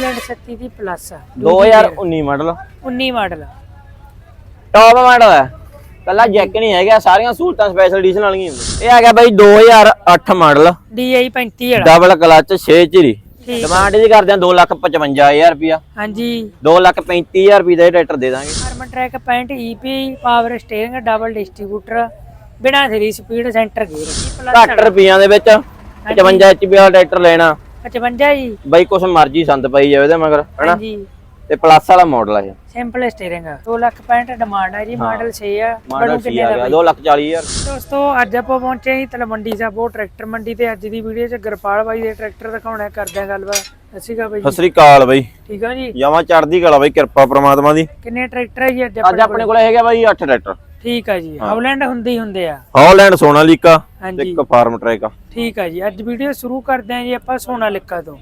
Holland 37 ਦੀ plus 2019 model 19 model top model ਹੈ ਕੱਲਾ Jack ਨਹੀਂ ਹੈਗਾ ਸਾਰੀਆਂ ਸਹੂਲਤਾਂ ਸਪੈਸ਼ਲ ਐਡੀਸ਼ਨ ਵਾਲੀਆਂ ਹੀ ਹੁੰਦੀਆਂ। ਇਹ ਹੈਗਾ ਬਾਈ 2008 ਮਾਡਲ DI 35 ਵਾਲਾ। ਡਬਲ ਕਲਚ 6 ਚਿਰੀ ਠੀਕ ਡਿਮਾਂਡ ਜੀ ਕਰਦੇ ਆ 255000 ਰੁਪਿਆ ਹਾਂਜੀ। 235000 ਰੁਪਏ ਦਾ ਇਹ ਟਰੈਕਟਰ ਦੇ ਦਾਂਗੇ। ਹਾਰਮਨ ਟਰੈਕ 65 EP power steering double distributor ਬਿਨਾ 3 ਸਪੀਡ ਸੈਂਟਰ ਗੇਅਰ ਘੱਟ ਰੁਪਈਆਂ ਦੇ ਵਿੱਚ 55 HP ਵਾਲਾ ਟਰੈਕਟਰ ਲੈਣਾ। 55 ਜੀ। ਬਾਈ ਕੁਛ ਮਰਜ਼ੀ ਸੰਦ ਪਈ ਜਾਵੇ ਇਹਦੇ ਮਗਰ ਹਨਾ? ਹਾਂਜੀ। ਤੇ ਪਲੱਸ ਵਾਲਾ ਮਾਡਲ ਆ ਇਹ। ਸਿੰਪਲ ਸਟੀਅਰਿੰਗ 2 ਲੱਖ 65 ਡਿਮਾਂਡ ਹੈ ਜੀ ਮਾਡਲ 6 ਆ। ਮਾਡਲ ਬਣੂ ਸੀ ਕਿੰਨੇ ਆ ਦਾ ਗਿਆ ਬਾਈ? 240000 ਦੋਸਤੋ ਅੱਜ ਆਪਾਂ ਪਹੁੰਚੇ ਹਾਂ ਤਲਵੰਡੀ ਸਾਬੋ ਟਰੈਕਟਰ ਮੰਡੀ ਤੇ। ਅੱਜ ਦੀ ਵੀਡੀਓ 'ਚ ਗੁਰਪਾਲ ਬਾਈ ਦੇ ਟਰੈਕਟਰ ਦਿਖਾਉਣਾ ਕਰਦੇ ਆ ਗੱਲਬਾਤ। ਬਾਈ ਸਤਿ ਸ੍ਰੀ ਅਕਾਲ ਬਾਈ। ਠੀਕ ਆ ਜੀ? ਜਾਵਾਂ ਚੜਦੀ ਕਲਾ ਬਾਈ ਕਿਰਪਾ ਪ੍ਰਮਾਤਮਾ ਦੀ। ਕਿੰਨੇ ਟਰੈਕਟਰ ਹੈ ਜੀ ਅੱਜ ਅੱਜ ਆਪਣੇ ਕੋਲ? ਹੈਗਾ ਬਾਈ 8 ਟਰੈਕਟਰ। ਠੀਕ ਆ ਜੀ ਹਾਲੈਂਡ ਹੁੰਦੇ ਹੀ ਹੁੰਦੇ ਆ। ਹਾਲੈਂਡ ਸੋਨਾਲੀਕਾ ਤੇ ਇੱਕ ਫਾਰਮ ਟਰੈਕ ਆ। ਠੀਕ ਆ ਜੀ ਅੱਜ ਵੀਡੀਓ ਸ਼ੁਰੂ ਕਰਦੇ ਹਾਂ ਜੀ ਆਪਾਂ ਸੋਨਾਲਿਕਾ ਤੋਂ।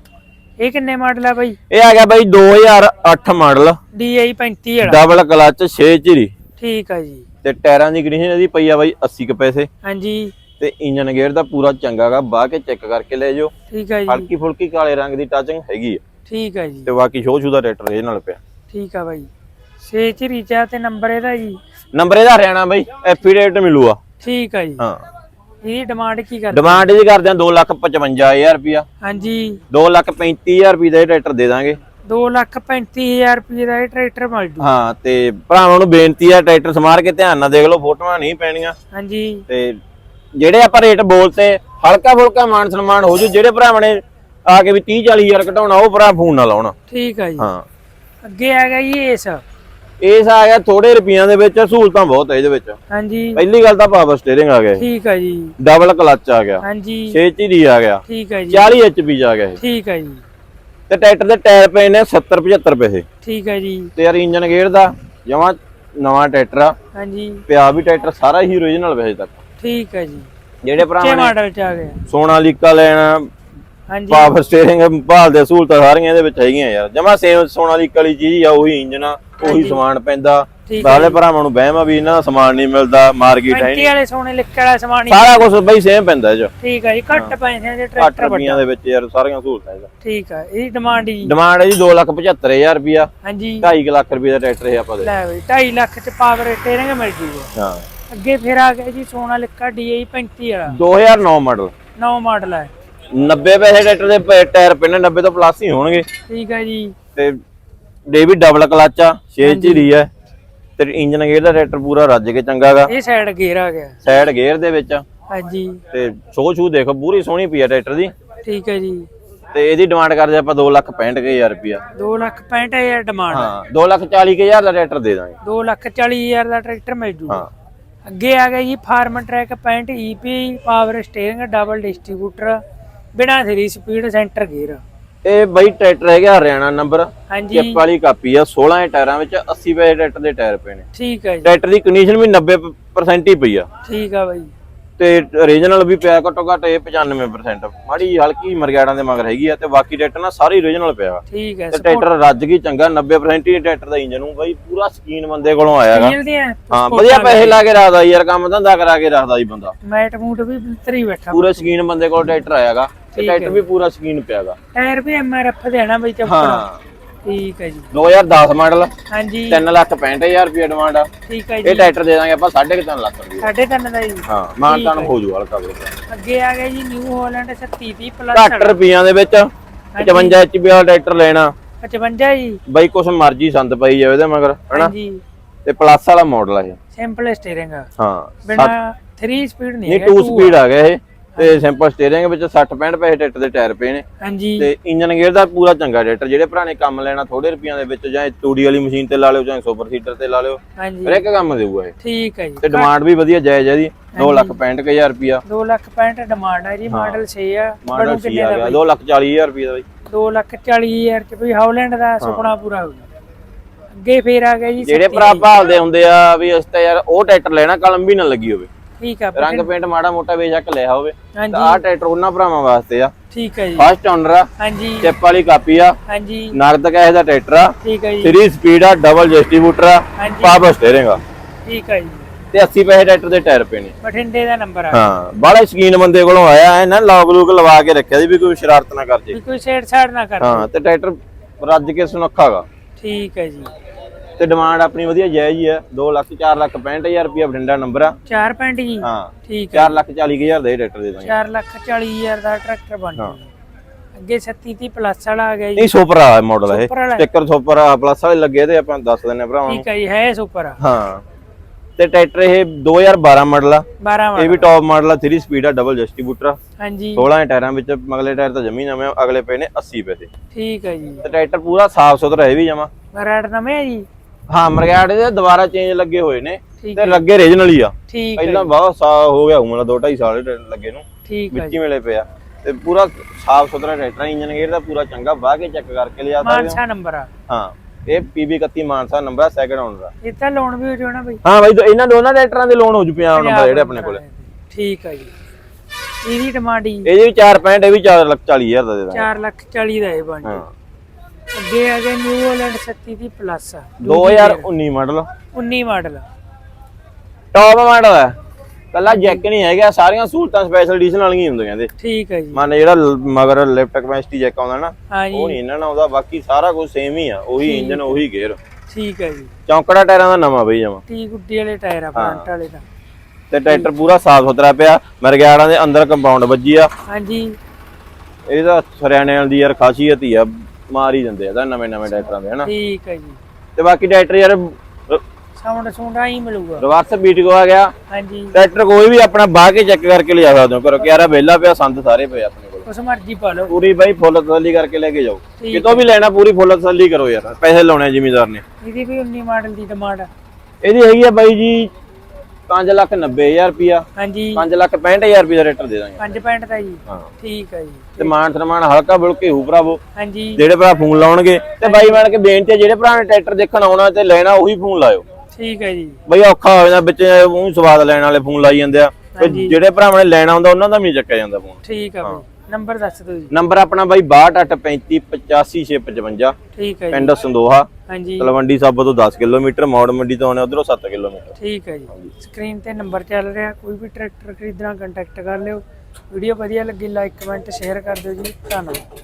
ਇਹ ਕਿੰਨੇ ਮਾਡਲ ਆ ਬਾਈ? ਇਹ ਹੈਗਾ ਬਾਈ 2008 ਮਾਡਲ DI 35 ਵਾਲਾ। ਡਬਲ ਕਲਚ 6 ਚਿਰੀ ਠੀਕ ਆ ਜੀ। ਤੇ ਟਾਇਰਾਂ ਦੀ ਕੰਡੀਸ਼ਨ ਇਹਦੀ ਪਈ ਆ ਬਾਈ 80 ਕੁ ਪੈਸੇ। ਹਾਂਜੀ। ਤੇ ਇੰਜਨ ਗੇਅਰ ਦਾ ਪੂਰਾ ਚੰਗਾਗਾ ਬਾਹ ਕੇ ਚੈੱਕ ਕਰਕੇ ਲੈ ਜਾਓ। ਠੀਕ ਆ ਜੀ। ਹਲਕੀ ਫੁਲਕੀ ਕਾਲੇ ਰੰਗ ਦੀ ਟੱਚਿੰਗ ਹੈਗੀ ਆ। ਠੀਕ ਆ ਜੀ। ਤੇ ਬਾਕੀ ਸ਼ੋਅ ਸ਼ੂ ਦਾ ਟਰੈਕਟਰ ਇਹ ਨਾਲ ਪਿਆ। ਠੀਕ ਆ ਬਾਈ। ਛੇ ਚ ਰੀਚਾ ਤੇ ਨੰਬਰ ਇਹਦਾ ਜੀ। ਨੰਬਰ ਇਹਦਾ ਹਰਿਆਣਾ ਬਾਈ ਐਫੀਡੇਵਿਟ ਮਿਲੂਗਾ ਠੀਕ ਆ ਜੀ। ਹਾਂ। ਇਹਦੀ ਡਿਮਾਂਡ ਕੀ ਕਰਦੇ ਡਿਮਾਂਡ ਇਹਦੀ ਕਰਦੇ ਆ 255000 ਰੁਪਿਆ ਹਾਂਜੀ। 235000 ਰੁਪਏ ਦਾ ਇਹ ਟਰੈਕਟਰ ਦੇ ਦਾਂਗੇ। ਦੋ ਲੱਖ ਪੈਂਤੀ ਹਜ਼ਾਰ ਰੁਪਏ ਦਾ ਇਹ ਟਰੈਕਟਰ ਮਿਲ ਜੂ। ਹਾਂ ਤੇ ਭਰਾਵਾਂ ਨੂੰ ਬੇਨਤੀ ਆ ਟਰੈਕਟਰ ਸਮਾਰ ਕੇ ਧਿਆਨ ਨਾਲ ਦੇਖ ਲਓ ਫੋਟੋਆਂ ਨਹੀਂ ਪੈਣੀਆਂ। ਹਾਂਜੀ। ਤੇ ਜਿਹੜੇ ਆਪਾਂ ਰੇਟ ਬੋਲਤੇ ਹਲਕਾ ਫੁਲਕਾ ਮਾਨ ਸਨਮਾਨ ਹੋ ਜੂ ਜਿਹੜੇ ਭਰਾਵਾਂ ਨੇ ਆ ਕੇ ਵੀ 30 40000 ਘਟਾਉਣਾ ਉਹ ਭਰਾ ਫੋਨ ਨਾ ਲਾਉਣਾ। ਠੀਕ ਆ ਜੀ। ਹਾਂ। ਅੱਗੇ ਆ ਗਿਆ ਜੀ ਇਸ। ਇਸ ਆ ਗਿਆ ਥੋੜੇ ਰੁਪਈਆਂ ਦੇ ਵਿੱਚ ਸਹੂਲਤਾਂ ਬਹੁਤ ਹੈ ਇਹਦੇ ਵਿੱਚ। ਹਾਂਜੀ। ਪਹਿਲੀ ਗੱਲ ਤਾਂ ਪਾਵਰ ਸਟੀਅਰਿੰਗ ਆ ਗਿਆ ਠੀਕ ਆ ਜੀ। ਡਬਲ ਕਲਚ ਆ ਗਿਆ। ਹਾਂਜੀ। 6 ਚੀਰੀ ਆ ਗਿਆ। ਠੀਕ ਆ ਜੀ। 40 ਐਚਪੀ ਆ ਗਿਆ ਇਹ। ਠੀਕ ਆ ਜੀ। ਤੇ ਟਰੈਕਟਰ ਦੇ ਟਾਇਰ ਪਏ ਨੇ 70 75 ਪੈਸੇ। ਠੀਕ ਆ ਜੀ। ਤੇ ਯਾਰ ਇੰਜਨ ਗੇਅਰ ਦਾ ਜਮਾ ਨਵਾਂ ਟਰੈਕਟਰ ਆ। ਹਾਂਜੀ। ਪਿਆ ਵੀ ਟਰੈਕਟਰ ਸਾਰਾ ਹੀ ਓਰੀਜਨਲ ਵੈਸੇ ਤੱਕ। ਠੀਕ ਆ ਜੀ। ਜਿਹੜੇ ਕੇ ਭਰਾਵਾਂ ਨੇ ਮਾਡਲ ਚ ਆ ਗਿਆ। ਸੋਨਾਲੀਕਾ ਲੈਣਾ ਹਾਂਜੀ। ਪਾਵਰ ਸਟੀਅਰਿੰਗ ਭਾਲਦੇ ਸਹੂਲਤਾਂ ਸਾਰੀਆਂ ਇਹਦੇ ਵਿੱਚ ਹੈਗੀਆਂ ਯਾਰ। ਜਮਾ ਸੇਮ ਸੋਨਾਲੀਕਾ ਵਾਲੀ ਚੀਜ਼ ਆ ਉਹੀ ਇੰਜਨ ਆ ਉਹੀ ਸਮਾਨ ਪੈਂਦਾ। ਬਾਹਲੇ ਭਰਾਵਾਂ ਨੂੰ ਵਹਿਮ ਆ ਵੀ ਇਹਨਾਂ ਦਾ ਸਮਾਨ ਨਹੀਂ ਮਿਲਦਾ ਮਾਰਕੀਟ ਹੈ ਪੈਂਤੀ ਵਾਲੇ ਸੋਨੇ ਲਿਖ ਵਾਲਾ ਸਮਾਨ ਹੀ ਸਾਰਾ ਕੁਝ ਬਈ ਸੇਮ ਪੈਂਦਾ ਚ। ਠੀਕ ਆ ਜੀ ਘੱਟ ਪੈਸਿਆਂ ਦੇ 8 ਟਰੈਕਟਰ ਦੇ ਵਿੱਚ ਯਾਰ ਸਾਰੀਆਂ ਸਹੂਲਤਾਂ ਇਹਦਾ। ਠੀਕ ਆ ਇਹਦੀ ਡਿਮਾਂਡ ਜੀ। ਡਿਮਾਂਡ ਹੈ ਜੀ 275000 ਰੁਪਿਆ ਹਾਂਜੀ। 2.5 ਲੱਖ ਰੁਪਏ ਦਾ ਟਰੈਕਟਰ ਇਹ ਆਪਾਂ ਦੇ। ਲੈ ਬਈ 2.5 ਲੱਖ ਚ ਪਾਵਰ ਟੇਰਿੰਗ ਮਿਲ ਜੂਗਾ। ਹਾਂ। ਅੱਗੇ ਫਿਰ ਆ ਗਿਆ ਜੀ ਸੋਨਾ ਲਿਕਾ DI 35 ਵਾਲਾ। 2009 ਮਾਡਲ ਹੈ 90 ਪੈਸੇ ਟਰੈਕਟਰ ਦੇ ਪ- ਟਾਇਰ ਪਏ ਨੇ 90 ਤੋਂ ਪਲੱਸ ਹੀ ਹੋਣਗੇ। ਠੀਕ ਹੈ ਜੀ। ਤੇ ਡੇਵਿਡ ਡਬਲ ਕਲਚ ਆ 6 ਝੀਰੀ ਆ। ਤੇ ਇੰਜਨ ਗੇਅਰ ਦਾ ਟਰੈਕਟਰ ਪੂਰਾ ਰੱਜ ਕੇ ਚੰਗਾਗਾ ਇਹ ਸਾਈਡ ਗੇਅਰ ਆ ਗਿਆ। ਸਾਈਡ ਗੇਅਰ ਦੇ ਵਿੱਚ ਆ। ਹਾਂਜੀ। ਤੇ ਸ਼ੋ ਸ਼ੂ ਦੇਖੋ ਪੂਰੀ ਸੋਹਣੀ ਪਈ ਆ ਟਰੈਕਟਰ ਦੀ। ਠੀਕ ਹੈ ਜੀ। ਤੇ ਇਹਦੀ ਡਿਮਾਂਡ ਕਰਦੇ ਆਪਾਂ 265000 ਰੁਪਿਆ 2 ਲੱਖ 65000 ਡਿਮਾਂਡ ਹਾਂ 240000 ਦਾ ਟਰੈਕਟਰ ਦੇ ਦਾਂਗੇ। 2 ਲੱਖ 40000 ਦਾ ਟਰੈਕਟਰ ਮਿਲ ਜੂਗਾ ਹਾਂ। ਅੱਗੇ ਆ ਗਿਆ ਜੀ Farmtrac 65 EP power steering double distributor ਬਿਨਾ 3 ਸਪੀਡ ਸੈਂਟਰ ਗੇਅਰ ਇਹ ਬਈ ਟਰੈਕਟਰ ਹੈਗਾ ਹਰਿਆਣਾ ਨੰਬਰ ਹਾਂਜੀ। ਚਿੱਪ ਵਾਲੀ ਕਾਪੀ ਆ 16 ਟਾਇਰਾਂ ਵਿੱਚ 80 ਪੈਸੇ ਟਰੈਕਟਰ ਦੇ ਟਾਇਰ ਪਏ ਨੇ। ਠੀਕ ਹੈ ਜੀ। ਟਰੈਕਟਰ ਦੀ ਕੰਡੀਸ਼ਨ ਵੀ 90% ਹੀ ਪਈ ਆ। ਠੀਕ ਆ ਬਾਈ। ਤੇ ਓਰੀਜਨਲ ਵੀ ਪਿਆ ਘੱਟੋ ਘੱਟ ਇਹ 95% ਮਾੜੀ ਹਲਕੀ ਮਰਗਾੜਾਂ ਦੇ ਮਗਰ ਹੈਗੀ ਆ ਤੇ ਬਾਕੀ ਟਰੈਕਟਰ ਨਾ ਸਾਰੇ ਓਰੀਜਨਲ ਪਿਆ। ਠੀਕ ਹੈ ਤੇ ਟਰੈਕਟਰ ਰੱਜ ਗਈ ਚੰਗਾ 90% ਹੀ ਟਰੈਕਟਰ ਦਾ ਇੰਜਨ ਨੂੰ। ਬਈ ਪੂਰਾ ਸਕੀਨ ਬੰਦੇ ਕੋਲੋਂ ਆਇਆਗਾ ਹਾਂ ਵਧੀਆ ਪੈਸੇ ਲਾ ਕੇ ਰੱਖਦਾ ਯਾਰ ਕੰਮ ਧੰਦਾ ਕਰਾ ਕੇ ਰੱਖਦਾ ਜੀ ਬੰਦਾ। ਮੈਟ ਮੂਟ ਵੀ ਤਰੀ ਬੈਠਾ। ਪੂਰਾ ਸਕੀਨ ਬੰਦੇ ਕੋਲ ਟਰੈਕਟਰ ਆਇਆਗਾ ਤੇ ਟਰੈਕਟਰ ਵੀ ਪੂਰਾ ਸਕੀਨ ਪਿਆਗਾ। ਟਾਇਰ ਵੀ ਐਮਆਰਐਫ ਦੇਣਾ ਬਈ ਚੱਪੜਾ ਹਾਂ। ਠੀਕ ਹੈ ਜੀ। 2010 ਮਾਡਲ ਹਾਂਜੀ। 3 ਲੱਖ 65000 ਰੁਪਏ ਡਿਮਾਂਡ ਆ। ਠੀਕ ਹੈ ਇਹ ਜੀ। ਟਰੈਕਟਰ ਦੇ ਦਾਂਗੇ ਆਪਾਂ 3.5 ਲੱਖ ਰੁਪਏ। ਸਾਢੇ ਤਿੰਨ ਦਾ ਜੀ। ਹਾਂ ਮਾਨਤਾਨ ਹੋ ਜੂ। ਹਲਕਾ ਬੁਲਕਾ ਅੱਗੇ ਆ ਗਿਆ ਜੀ ਨਿਊ ਹਾਲੈਂਡ 37 30 ਪਲੱਸ ਘੱਟ ਰੁਪਈਆਂ ਦੇ ਵਿੱਚ 55 ਐਚਪੀ ਵਾਲਾ ਟਰੈਕਟਰ ਲੈਣਾ। 55 ਜੀ। ਬਈ ਕੁਛ ਮਰਜ਼ੀ ਸੰਦ ਪਈ ਜਾਵੇ ਇਹਦੇ ਮਗਰ ਹਨਾ? ਹਾਂਜੀ। ਤੇ ਪਲੱਸ ਵਾਲਾ ਮਾਡਲ ਆ ਇਹ। ਸਿੰਪਲ ਸਟੀਅਰਿੰਗ ਹਾਂ ਬਿਨਾ 3 ਸਪੀਡ ਨਹੀਂ ਨਹੀਂ ਹੈਗਾ 2 ਸਪੀਡ ਆ ਗਿਆ ਇਹ। ਤੇ ਸਿੰਪਲ ਸਟੀਅਰਿੰਗ ਵਿੱਚ 60 65 ਪੈਸੇ ਟਰੈਕਟਰ ਦੇ ਟਾਇਰ ਪਏ ਨੇ। ਹਾਂਜੀ। ਤੇ ਇੰਜਨ ਗੇਅਰ ਦਾ ਪੂਰਾ ਚੰਗਾ ਟਰੈਕਟਰ ਜਿਹੜੇ ਭਰਾ ਨੇ ਕੰਮ ਲੈਣਾ ਥੋੜੇ ਰੁਪਈਆਂ ਦੇ ਵਿੱਚ ਜਾਂ ਤੂੜੀ ਵਾਲੀ ਮਸ਼ੀਨ ਤੇ ਲਾ ਲਿਓ ਜਾਂ ਸੁਪਰ ਸੀਟਰ ਤੇ ਲਾ ਲਿਓ ਹਾਂਜੀ। ਹਰ ਇੱਕ ਕੰਮ ਦੇਊਗਾ ਇਹ। ਠੀਕ ਹੈ ਤੇ ਜੀ ਡਿਮਾਂਡ ਵੀ ਵਧੀਆ ਜਾਇਜ਼ ਹੈ ਜੀ 265000 ਰੁਪਿਆ 2 ਲੱਖ 65 ਡਿਮਾਂਡ ਹੈ ਜੀ ਮਾਡਲ 6 ਆ ਮਾਡਲ ਬਣੂ ਸੀ ਕਿੰਨੇ ਆ ਦਾ ਗਿਆ 240000 ਰੁਪਏ ਦਾ ਬਈ। 2 ਲੱਖ 40 ਹਜ਼ਾਰ ਚ ਵੀ ਹਾਲੈਂਡ ਦਾ ਸੁਪਨਾ ਪੂਰਾ ਹੋ ਗਿਆ। ਅੱਗੇ ਫੇਰ ਆ ਗਿਆ ਜੀ ਜਿਹੜੇ ਭਰਾ ਭਾਲਦੇ ਹੁੰਦੇ ਆ ਵੀ ਇਸ ਤੇ ਯਾਰ ਉਹ ਟਰੈਕਟਰ ਲੈਣਾ ਕਲਮ ਵੀ ਨਾ ਲੱਗੀ ਹੋਵੇ। ਠੀਕ ਆ ਰੰਗ ਪੇਂਟ ਮਾੜਾ ਮੋਟਾ ਬੇਸ਼ੱਕ ਲਿਆ ਹੋਵੇ। ਤਾਂ ਆਹ ਟਰੈਕਟਰ ਉਹਨਾਂ ਭਰਾਵਾਂ ਵਾਸਤੇ ਆ। ਠੀਕ ਹੈ ਜੀ। ਫਸਟ ਓਨਰ ਆ। ਹਾਂਜੀ। ਚਿੱਪ ਵਾਲੀ ਕਾਪੀ ਆ। ਹਾਂਜੀ। ਨਗਦ ਕੈਸ਼ ਦਾ ਟਰੈਕਟਰ ਆ। ਠੀਕ ਹੈ ਜੀ। 3 ਸਪੀਡ ਆ ਡਬਲ ਡਿਸਟ੍ਰੀਬਿਊਟਰ ਆ। ਪਾਵਰ ਸਟੀਅਰਿੰਗ ਆ। ਠੀਕ ਹੈ ਜੀ। ਤੇ 80 ਪੈਸੇ ਟਰੈਕਟਰ ਦੇ ਟਾਇਰ ਪਏ ਨੇ। ਬਠਿੰਡੇ ਦਾ ਨੰਬਰ ਆ। ਹਾਂ ਬਾਹਲੇ ਸ਼ਕੀਨ ਬੰਦੇ ਕੋਲੋਂ ਆਇਆ ਹੈ ਨਾ ਲੌਕ ਲੂਕ ਲਵਾ ਕੇ ਰੱਖਿਆ ਸੀ ਵੀ ਕੋਈ ਸ਼ਰਾਰਤ ਨਾ ਕਰ ਜੇ। ਕੋਈ ਸਾੜ ਨਾ ਕਰ ਹਾਂ ਤੇ ਟਰੈਕਟਰ ਰੱਜ ਕੇ ਸੁਨੱਖਾਗਾ ਠੀਕ ਹੈ ਜੀ। ਤੇ ਡਿਮਾਂਡ ਆਪਣੀ ਵਧੀਆ ਜਾਇਜ਼ ਹੀ ਹੈ 2 ਲੱਖ 4 ਲੱਖ 65000 ਰੁਪਇਆ ਬਠਿੰਡਾ ਨੰਬਰ ਆ। ਚਾਰ ਪੈਂਟ ਜੀ ਹਾਂ। ਠੀਕ ਹੈ 4 ਲੱਖ 40000 ਦਾ ਇਹ ਟਰੈਕਟਰ ਦੇ ਦਾਂਗੇ। 4 ਲੱਖ 40 ਹਜ਼ਾਰ ਦਾ ਟਰੈਕਟਰ ਬਣ ਹਾਂ। ਗਿਆ ਅੱਗੇ 37 30 ਪਲੱਸ ਵਾਲਾ ਆ ਗਿਆ ਜੀ। ਨਹੀਂ ਸੁਪਰ ਆ ਮਾਡਲ ਵਾਲਾ। ਹੈ। ਸਟicker ਸੁਪਰ ਆ ਪਲੱਸ ਵਾਲੇ ਲੱਗੇ ਤੇ ਆਪਾਂ ਦੱਸ ਦਿੰਨੇ ਭਰਾਵਾਂ ਨੂੰ। ਠੀਕ ਹੈ ਜੀ ਹੈ ਸੁਪਰ ਹਾਂ। ਤੇ ਟਰੈਕਟਰ ਇਹ 2012 ਮਾਡਲ ਆ। 12 ਇਹ ਵੀ ਟੌਪ ਮਾਡਲ ਆ 3 ਸਪੀਡ ਆ ਡਬਲ ਡਿਸਟ੍ਰੀਬਿਊਟਰ ਹਾਂਜੀ। 16 ਟਾਇਰਾਂ ਵਿੱਚ ਮਗਲੇ ਟਾਇਰ ਤਾਂ ਜਮੀ ਨਵੇਂ ਆ, ਅਗਲੇ ਪਏ ਨੇ 80 ਪੈਸੇ ਠੀਕ ਹੈ ਜੀ। ਤੇ ਟਰੈਕਟਰ ਪੂਰਾ ਸਾਫ਼ ਸੁਥਰਾ ਇਹ ਵੀ ਜਮਾ। ਰੈਡ ਨਵੇਂ ਹੈ ਜੀ? ਹਾਂ ਮਰਗਾੜ ਦੇ ਦੁਬਾਰਾ ਚੇਂਜ ਲੱਗੇ ਹੋਏ ਨੇ ਤੇ ਲੱਗੇ ਰੀਜਨਲ ਹੀ ਆ। ਠੀਕ ਹੈ ਪਹਿਲਾਂ ਬਹੁਤ ਸਾ ਹੋ ਗਿਆ ਹੁਣ 2 2.5 ਸਾਲ ਲੱਗੇ ਨੂੰ। ਠੀਕ ਹੈ ਵਿੱਚ ਹੀ ਮਿਲੇ ਪਿਆ ਤੇ ਪੂਰਾ ਸਾਫ਼ ਸੁਥਰਾ ਟਰੈਕਟਰ ਇੰਜਨ ਗੇਅਰ ਦਾ ਪੂਰਾ ਚੰਗਾ ਬਾਹ ਕੇ ਚੈੱਕ ਕਰਕੇ ਲਿਆ ਹੋ ਮਾਨਸਾ ਨੰਬਰ ਆ। ਹਾਂ ਇਹ PB 31 ਮਾਨਸਾ ਨੰਬਰ ਆ ਸੈਕਿੰਡ ਓਨਰ ਆ। ਇਹ ਤਾਂ ਲੋਨ ਵੀ ਹੋ ਜਾਣਾ ਬਈ। ਹਾਂ ਬਾਈ ਇਹਨਾਂ ਦੋਨਾਂ ਟਰੈਕਟਰਾਂ ਦੇ ਲੋਨ ਹੋ ਜੂ ਪਿਆ ਨੰਬਰ ਜਿਹੜੇ ਆਪਣੇ ਕੋਲੇ। ਠੀਕ ਹੈ ਜੀ। ਇਹਦੀ ਡਿਮਾਂਡ ਜੀ ਇਹਦੇ ਵੀ 465 ਇਹ ਵੀ 4 ਲੱਖ 40 ਹਜ਼ਾਰ ਦਾ ਦੇ ਦਾਂਗੇ। 4 ਲੱਖ 40 ਦਾ ਇਹ ਬਣ ਹਾਂ। ਗਿਆ ਅੱਗੇ ਆ ਗਿਆ ਨਿਊ ਹਾਲੈਂਡ 37 ਦੀ plus 2019 model 19 model top model ਹੈ ਕੱਲਾ ਜੈਕ ਨਹੀਂ ਹੈਗਾ ਸਾਰੀਆਂ ਸਹੂਲਤਾਂ ਸਪੈਸ਼ਲ ਐਡੀਸ਼ਨ ਵਾਲੀਆਂ ਹੀ ਹੁੰਦੀਆਂ ਇਹਦੇ ਠੀਕ ਹੈ ਜੀ। ਮੰਨ ਜਿਹੜਾ ਮਗਰ ਲਿਫਟ ਕਪੈਸਿਟੀ ਜੈਕ ਆਉਂਦਾ ਨਾ ਉਹ ਨਹੀਂ ਇਹਨਾਂ ਨਾਲ ਆਉਂਦਾ ਬਾਕੀ ਸਾਰਾ ਕੁਝ ਸੇਮ ਹੀ ਆ ਉਹੀ ਇੰਜਨ ਉਹੀ ਗੇਅਰ ਠੀਕ ਹੈ ਜੀ। ਚੌਂਕੜਾ ਟਾਇਰਾਂ ਦਾ ਨਵਾਂ ਬਈ ਜਮਾ। ਟੀ ਗੁੱਡੀ ਵਾਲੇ ਟਾਇਰ ਆ ਫਰੰਟ ਵਾਲੇ ਦਾ। ਤੇ ਟਰੈਕਟਰ ਪੂਰਾ ਸਾਫ਼ ਸੁਥਰਾ ਪਿਆ ਮਰਗਿਆੜਾਂ ਦੇ ਅੰਦਰ ਕੰਪਾਊਂਡ ਵੱਜੀ ਆ। ਹਾਂਜੀ। ਇਹਦਾ ਹਰਿਆਣੇ ਵਾਲੀ ਯਾਰ ਖਾਸੀਅਤ ਹੀ ਆ ਮਾਰ ਹੀ ਦਿੰਦੇ ਆ ਤਾਂ ਨਵੇਂ ਨਵੇਂ ਟਰੈਕਟਰਾਂ ਦੇ ਹਨਾ? ਠੀਕ ਹੈ ਜੀ। ਤੇ ਬਾਕੀ ਟਰੈਕਟਰ ਯਾਰ ਸਾਊਂਡ ਸੁੰਡਾ ਹੀ ਮਿਲੂਗਾ। ਰਿਵਰਸ ਬੀਟ ਕੋ ਆ ਗਿਆ। ਹਾਂਜੀ। ਟਰੈਕਟਰ ਕੋਈ ਵੀ ਆਪਣਾ ਬਾਹ ਕੇ ਚੈੱਕ ਕਰਕੇ ਲਿਆ ਸਕਦੇ ਹੋ ਕਰੋ ਕਿਆਰਾ ਵਿਹਲਾ ਪਿਆ ਸੰਦ ਸਾਰੇ ਪਏ ਆਪਣੇ ਕੋਲ। ਉਸ ਮਰਜ਼ੀ ਪਾ ਲਓ। ਪੂਰੀ ਬਾਈ ਫੁੱਲ ਤਸੱਲੀ ਕਰਕੇ ਲੈ ਕੇ ਜਾਓ। ਕਿਤੋਂ ਵੀ ਲੈਣਾ ਪੂਰੀ ਫੁੱਲ ਤਸੱਲੀ ਕਰੋ ਯਾਰ ਪੈਸੇ ਲਾਉਣੇ ਜ਼ਿਮੀਦਾਰ ਨੇ। ਇਹਦੀ ਵੀ 19 ਮਾਡਲ ਦੀ ਡਿਮਾਂਡ ਇਹਦੀ ਹੈਗੀ ਆ ਬਾਈ ਜੀ 5 ਲੱਖ 90 ਹਜ਼ਾਰ ਰੁਪਿਆ ਹਾਂਜੀ। 5 ਲੱਖ 65 ਹਜ਼ਾਰ ਰੁਪਏ ਦਾ ਟਰੈਕਟਰ ਦੇ ਦਾਂਗੇ। 5 ਪੈਂਟ ਦਾ ਜੀ। ਹਾਂ। ਠੀਕ ਹੈ ਜੀ। ਤੇ ਮਾਨ ਸਨਮਾਨ ਹਲਕਾ ਬੁਲਕੇ ਹੂ ਭਰਾਵੋ। ਹਾਂਜੀ। ਜਿਹੜੇ ਭਰਾ ਫੋਨ ਲਾਉਣਗੇ ਤੇ ਬਾਈ ਬਣ ਕੇ ਬੇਨਤੀ ਹੈ ਜਿਹੜੇ ਭਰਾ ਨੇ ਟਰੈਕਟਰ ਦੇਖਣ ਆਉਣਾ ਤੇ ਲੈਣਾ ਉਹੀ ਫੋਨ ਲਾਇਓ। ਠੀਕ ਹੈ ਜੀ। ਬਈ ਔਖਾ ਹੋ ਜਾਂਦਾ ਵਿੱਚ ਉਹ ਸਵਾਦ ਲੈਣ ਵਾਲੇ ਫੋਨ ਲਾਈ ਜਾਂਦੇ ਆ। ਜਿਹੜੇ ਭਰਾਵਾਂ ਨੇ ਲੈਣਾ ਹੁੰਦਾ ਉਹਨਾਂ ਦਾ ਵੀ ਚੱਕਿਆ ਜਾਂਦਾ ਫੋਨ। ਠੀਕ ਹੈ ਬਈ। ਨੰਬਰ ਦੱਸ ਦਿਓ ਜੀ। ਨੰਬਰ ਆਪਣਾ ਬਾਈ 6285585655 ਠੀਕ ਹੈ ਜੀ। ਪਿੰਡ ਸੰਦੋਹਾ। ਹਾਂਜੀ। ਤਲਵੰਡੀ ਸਾਬੋ ਤੋਂ 10 ਕਿਲੋਮੀਟਰ ਮੌੜ ਮੰਡੀ ਤੋਂ ਆਉਣੇ ਉਧਰੋਂ 7 ਕਿਲੋਮੀਟਰ। ਠੀਕ ਹੈ ਜੀ। ਸਕਰੀਨ ਤੇ ਨੰਬਰ ਚੱਲ ਰਿਹਾ। ਕੋਈ ਵੀ ਟਰੈਕਟਰ ਖਰੀਦਣਾ ਕੰਟੈਕਟ ਕਰ ਲਿਓ। ਵੀਡੀਓ ਵਧੀਆ ਲੱਗੀ ਲਾਈਕ ਕਮੈਂਟ ਸ਼ੇਅਰ ਕਰ ਦਿਓ ਜੀ। ਧੰਨਵਾਦ।